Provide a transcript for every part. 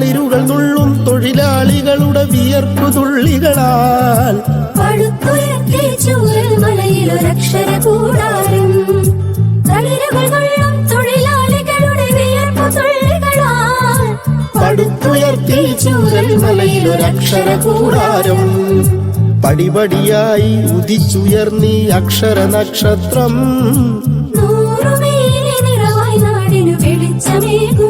തളിരുകൾ നുള്ളും തൊഴിലാളികളുടെ വിയർപ്പു തുള്ളികളാൽ. പടുത്തുയർത്തി ചൂരൽ മലയിലൊരക്ഷര കൂടാരം. പടിപടിയായി ഉദിച്ചുയർന്നീ അക്ഷര നക്ഷത്രം. നിറവായി നാടിനു വെളിച്ചമേകുന്നു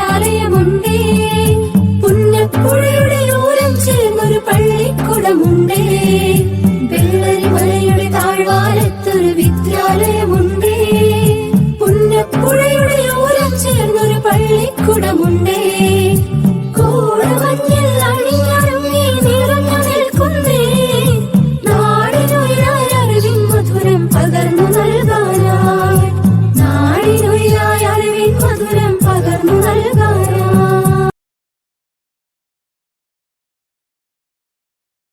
വിദ്യാലയമുണ്ടേ പുന്നപ്പുഴയുടെ ഓരം ചേർന്നൊരു പള്ളിക്കുടമുണ്ടേ. വെള്ളരി മലയുടെ താഴ്വാരത്തൊരു വിദ്യാലയമുണ്ടേ. പുന്നപ്പുഴയുടെ ഓരം ചേർന്നൊരു പള്ളിക്കുടമുണ്ടേ. കോടമഞ്ഞ പകർന്നു നൽകാനായി. നാടിനുയിലായി അറിവിൻ മധുരം പകർന്നു നൽകാൻ